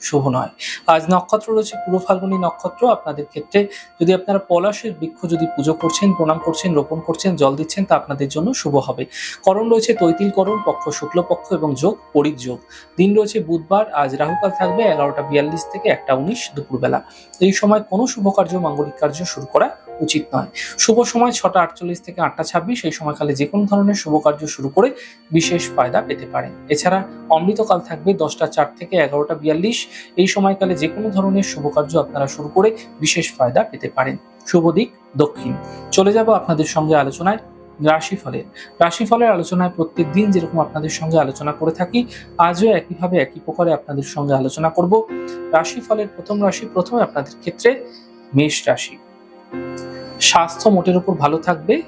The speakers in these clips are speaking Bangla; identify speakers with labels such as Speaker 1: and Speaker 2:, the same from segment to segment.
Speaker 1: শুভ নয়। আজ নক্ষত্র রয়েছে পুরো ফাল্গুনী নক্ষত্র। আপনাদের ক্ষেত্রে যদি আপনারা পলাশের বৃক্ষ যদি পুজো করছেন, প্রণাম করছেন, রোপণ করছেন, জল দিচ্ছেন, তা আপনাদের জন্য শুভ হবে। করণ রয়েছে তৈতিল করণ, পক্ষ শুক্লপক্ষ এবং যোগ, পরিক যোগ। দিন রয়েছে বুধবার, আজ রাহুকাল থাকবে এগারোটা বিয়াল্লিশ থেকে একটা উনিশ দুপুরবেলা। এই সময় কোনো শুভ কার্য, মাঙ্গলিক কার্য শুরু করা উচিত নয়। শুভ সময় ছটা আটচল্লিশ থেকে আটটা ছাব্বিশ, এই সময়কালে যে কোনো ধরনের শুভ কার্য শুরু করে বিশেষ ফায়দা পেতে পারেন। এছাড়া অমৃতকাল থাকবে দশটা চার থেকে এগারোটা বিয়াল্লিশ এই সময়কালে যে কোনো ধরনের শুভ কার্য আপনারা শুরু করে বিশেষ ফায়দা পেতে পারেন। শুভ দিক, দক্ষিণ। চলে যাব আপনাদের সঙ্গে আলোচনায় রাশিফলের। রাশিফলের আলোচনায় প্রত্যেক দিন যেরকম আপনাদের সঙ্গে আলোচনা করে থাকি, আজও একইভাবে একই প্রকারে আপনাদের সঙ্গে আলোচনা করব। রাশিফলের প্রথম রাশি প্রথমে আপনাদের ক্ষেত্রে মেষ রাশি। স্বাস্থ্য মোটের উপর ভালো থাকবে,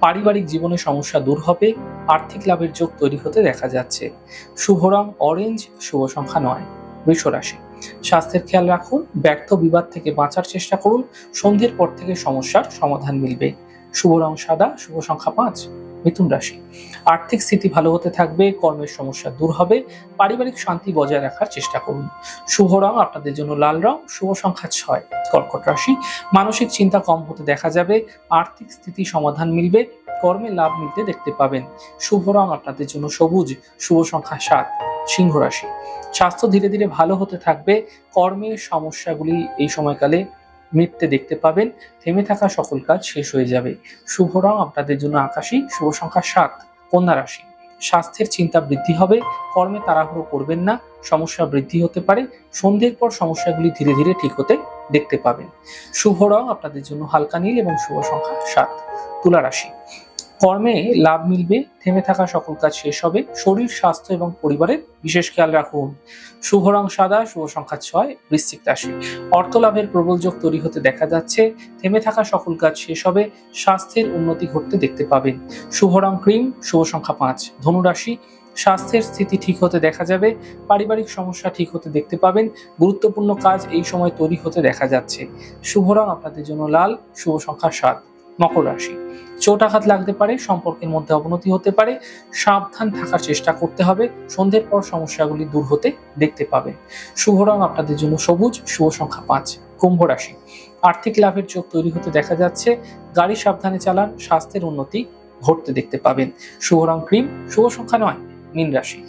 Speaker 1: পারিবারিক জীবনে সমস্যা দূর হবে, আর্থিক লাভের যোগ তৈরি হতে দেখা যাচ্ছে। শুভ রং অরেঞ্জ, শুভ সংখ্যা নয়। বৃষ রাশি স্বাস্থ্যের খেয়াল রাখুন, ব্যর্থ বিবাদ থেকে বাঁচার চেষ্টা করুন সন্ধ্যের পর থেকে সমস্যার সমাধান মিলবে। শুভ রং সাদা, শুভ সংখ্যা পাঁচ। মিথুন রাশি। আর্থিক স্থিতি ভালো হতে থাকবে, কর্মের সমস্যা দূর হবে, পারিবারিক শান্তি বজায় রাখার চেষ্টা করুন। শুভ রং আপনাদের জন্য লাল রং, শুভ সংখ্যা ছয়। কর্কট রাশি, মানসিক চিন্তা কম হতে দেখা যাবে, আর্থিক স্থিতি সমাধান মিলবে, কর্মে লাভ মিলতে দেখতে পাবেন। শুভ রং আপনাদের জন্য সবুজ, শুভ সংখ্যা সাত। সিংহ রাশি, স্বাস্থ্য ধীরে ধীরে ভালো হতে থাকবে কর্মের সমস্যাগুলি এই সময়কালে মিটতে দেখতে পাবেন। থেমে থাকা সকল কাজ শেষ হয়ে যাবে। শুভ রং আপনাদের জন্য আকাশী, শুভ সংখ্যা সাত, কন্যা রাশি। স্বাস্থ্যের চিন্তা বৃদ্ধি হবে, কর্মে তাড়াহুড়ো করবেন না, সমস্যা বৃদ্ধি হতে পারে, সন্ধ্যের পর সমস্যাগুলি ধীরে ধীরে ঠিক হতে দেখতে পাবেন। শুভ রং আপনাদের জন্য হালকা নীল এবং শুভ সংখ্যা সাত, তুলা রাশি। কর্মে লাভ মিলবে, থেমে থাকা সকল কাজ শেষ হবে। শরীর, স্বাস্থ্য এবং পরিবারের বিশেষ খেয়াল রাখুন। শুভ রং সাদা, শুভ সংখ্যা ছয়, বৃশ্চিক রাশি। অর্থ লাভের প্রবল যোগ তৈরি হতে দেখা যাচ্ছে। থেমে থাকা সকল কাজ শেষ হবে। স্বাস্থ্যের উন্নতি ঘটতে দেখতে পাবেন। শুভ রং ক্রিম, শুভ সংখ্যা পাঁচ ধনুরাশি স্বাস্থ্যের স্থিতি ঠিক হতে দেখা যাবে। পারিবারিক সমস্যা ঠিক হতে দেখতে পাবেন। গুরুত্বপূর্ণ কাজ এই সময় তৈরি হতে দেখা যাচ্ছে। শুভ রং আপনাদের জন্য লাল, শুভ সংখ্যা সাত। মকর রাশি। চোট আঘাত লাগতে পারে, সম্পর্কের মধ্যে অবনতি হতে পারে, সাবধান থাকার চেষ্টা করতে হবে, সন্ধ্যের পর সমস্যাগুলি দূর হতে দেখতে পাবেন শুভ রং আপনাদের জন্য সবুজ, শুভ সংখ্যা পাঁচ, কুম্ভ রাশি। আর্থিক লাভের যোগ তৈরি হতে দেখা যাচ্ছে, গাড়ি সাবধানে চালান, স্বাস্থ্যের উন্নতি ঘটতে দেখতে পাবেন। শুভ রং ক্রিম, শুভ সংখ্যা নয়, মীন রাশি।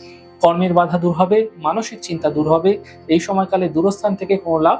Speaker 1: কর্মের বাধা দূর হবে, মানসিক চিন্তা দূর হবে, এই সময়কালে দূরস্থান থেকে কোনো লাভ